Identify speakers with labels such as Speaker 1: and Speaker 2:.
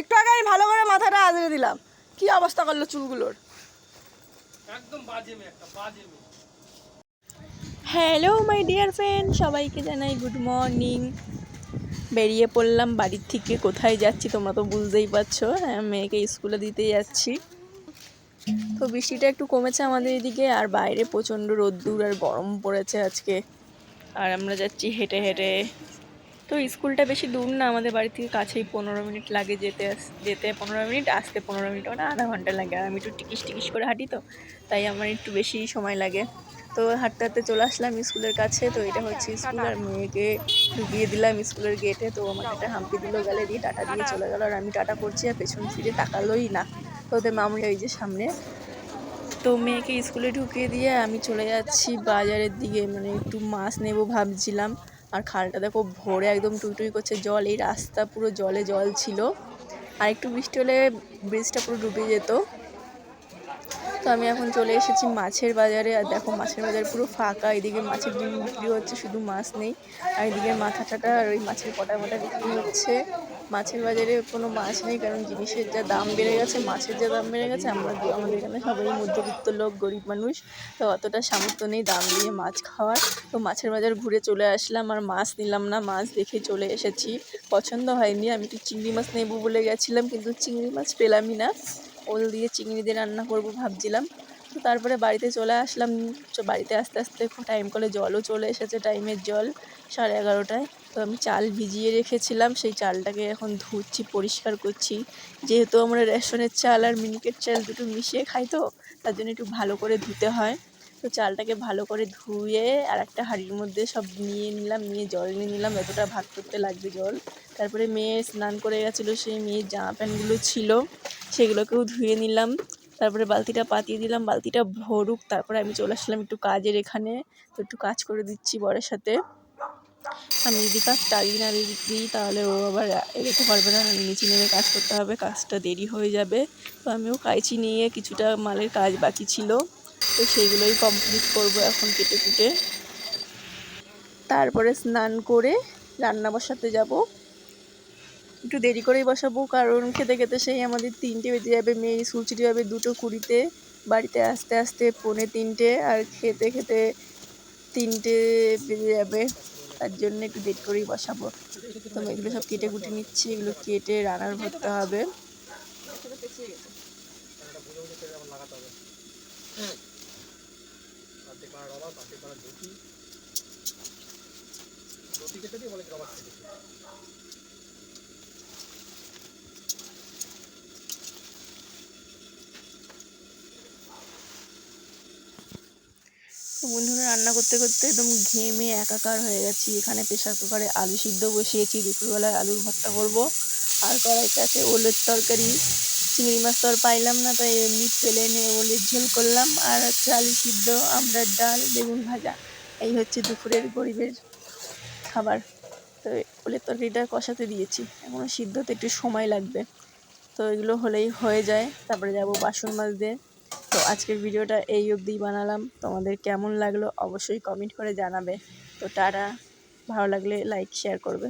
Speaker 1: একটু আগে আমি ভালো করে মাথাটা আজরে দিলাম। কি অবস্থা করল চুলগুলোর?
Speaker 2: একদম বাজে একটা বাজে
Speaker 1: হ্যালো মাই ডিয়ার ফ্রেন্ড সবাইকে জানাই গুড মর্নিং বেরিয়ে পড়লাম বাড়ির থেকে কোথায় যাচ্ছি তোমরা তো বুঝতেই পারছ হ্যাঁ মেয়েকে স্কুলে দিতে যাচ্ছি। তো বৃষ্টিটা একটু কমেছে আমাদের এদিকে আর বাইরে প্রচণ্ড রোদ্দুর আর গরম পড়েছে আজকে। আর আমরা যাচ্ছি হেঁটে হেঁটে। তো স্কুলটা বেশি দূর না, আমাদের বাড়ি থেকে কাছেই, পনেরো মিনিট লাগে যেতে যেতে পনেরো মিনিট, আসতে পনেরো মিনিট মানে আধা ঘণ্টা লাগে। আর আমি একটু টিকিস টিকিস করে হাঁটি তো, তাই আমার একটু বেশি সময় লাগে। তো হাঁটতে হাঁটতে চলে আসলাম স্কুলের কাছে, তো এটা হচ্ছে স্কুল, আর মেয়েকে ঢুকিয়ে দিলাম স্কুলের গেটে তো আমাকে একটা হাম্পি দিল গেলে দিয়ে, টাটা দিয়ে চলে গেল। আর আমি টাটা করছি, আর পেছন ফিরে তাকালোই না। তো ওদের মামুনি ওই যে সামনে। তো মেয়েকে স্কুলে ঢুকিয়ে দিয়ে আমি চলে যাচ্ছি বাজারের দিকে মানে একটু মাছ নেব ভাবছিলাম। আর খালটা দেখো ভোরে একদম টুইটুই করছে জল, এই রাস্তা পুরো জলে জল ছিল। আর একটু বৃষ্টি হলে ব্রিজটা পুরো ডুবে যেত। তো আমি এখন চলে এসেছি মাছের বাজারে। আর দেখো, মাছের বাজার পুরো ফাঁকা, এদিকে মাছের ডিম বিক্রি হচ্ছে, শুধু মাছ নেই। আর এদিকে মাথা টাটা, আর ওই মাছের কটা মোটা বিক্রি হচ্ছে। মাছের বাজারে কোনো মাছ নেই, কারণ জিনিসের যা দাম বেড়ে গেছে, মাছের যা দাম বেড়ে গেছে, আমরা আমাদের এখানে সবাই মধ্যবিত্ত লোক, গরিব মানুষ, তো অতটা সামর্থ্য নেই দাম দিয়ে মাছ খাওয়ার। তো মাছের বাজার ঘুরে চলে আসলাম, আর মাছ নিলাম না, মাছ দেখে চলে এসেছি। পছন্দ হয়নি, আমি একটু চিংড়ি মাছ নেব বলে গেছিলাম, কিন্তু চিংড়ি মাছ পেলামই না। ওল দিয়ে চিংড়ি দিয়ে রান্না করব ভাবছিলাম। তো তারপরে বাড়িতে চলে আসলাম। বাড়িতে আস্তে আস্তে টাইম কলে জলও চলে এসেছে টাইমের জল, সাড়ে এগারোটায়। তো আমি চাল ভিজিয়ে রেখেছিলাম, সেই চালটাকে এখন ধুচ্ছি, পরিষ্কার করছি। যেহেতু আমরা রেশনের চাল আর মিনিকেট চাল দুটো মিশিয়ে খাই তো, তার জন্য একটু ভালো করে ধুতে হয়। তো চালটাকে ভালো করে ধুয়ে আর একটা হাঁড়ির মধ্যে সব নিয়ে নিলাম, নিয়ে জল নিয়ে নিলাম। এতটা ভাত করতে লাগবে জল। তারপরে মেয়ে স্নান করে গেছিল, সেই মেয়ের জামা প্যান্টগুলো ছিল। সেগুলোকেও ধুয়ে নিলাম। তারপরে বালতিটা পাতিয়ে দিলাম। বালতিটা ভরুক, তারপরে আমি চলে আসলাম একটু কাজের এখানে। তো একটু কাজ করে দিচ্ছি বরের সাথে। আমি যদি কাজ তাড়িয়ে না দিই তাহলে ও আবার এগোতে পারবে না। নিচে নেমে কাজ করতে হবে, কাজটা দেরি হয়ে যাবে। তো আমিও কাইচি নিয়ে কিছুটা মালের কাজ বাকি ছিল। তো সেইগুলোই কমপ্লিট করব এখন কেটে কুটে। তারপরে স্নান করে রান্না বসাতে যাব। একটু দেরি করেই বসাবো, কারণ খেতে খেতে সেই আমাদের তিনটে বেজে যাবে। মেয়ে স্কুল ছুটি হবে দুটো কুড়িতে, বাড়িতে আস্তে আস্তে পৌনে তিনটে, আর খেতে খেতে তিনটে বেজে যাবে। তার জন্য একটু দেরি করেই বসাবো। তো এগুলো সব কেটে কুটে নিচ্ছি, এগুলো কেটে রান্নার ভরতে হবে।
Speaker 2: কেটে দিয়ে বলে রবার কেটে দিই।
Speaker 1: তো বন্ধুরা রান্না করতে করতে একদম ঘেমে একাকার হয়ে গেছি। এখানে প্রেশার কুকারে আলু সিদ্ধ বসিয়েছি। দুপুরবেলায় আলুর ভর্তা করব। আর কড়াইতে আছে ওলের তরকারি। চিংড়ি মাছ তো আর পাইলাম না তাই এমনি তেলে এনে ওলের ঝোল করলাম। আর হচ্ছে আলু সিদ্ধ আমড়ার ডাল, বেগুন ভাজা। এই হচ্ছে দুপুরের গরিবের খাবার। তো ওলের তরকারিটা কষাতে দিয়েছি। এখনও সিদ্ধতে একটু সময় লাগবে। তো এগুলো হলেই হয়ে যায়। তারপরে যাব বাসন মাজতে। তো আজকের ভিডিওটা এই অবধিই বানালাম। তোমাদের কেমন লাগল অবশ্যই কমেন্ট করে জানাবে। তো তারা ভালো লাগলে লাইক শেয়ার করবে।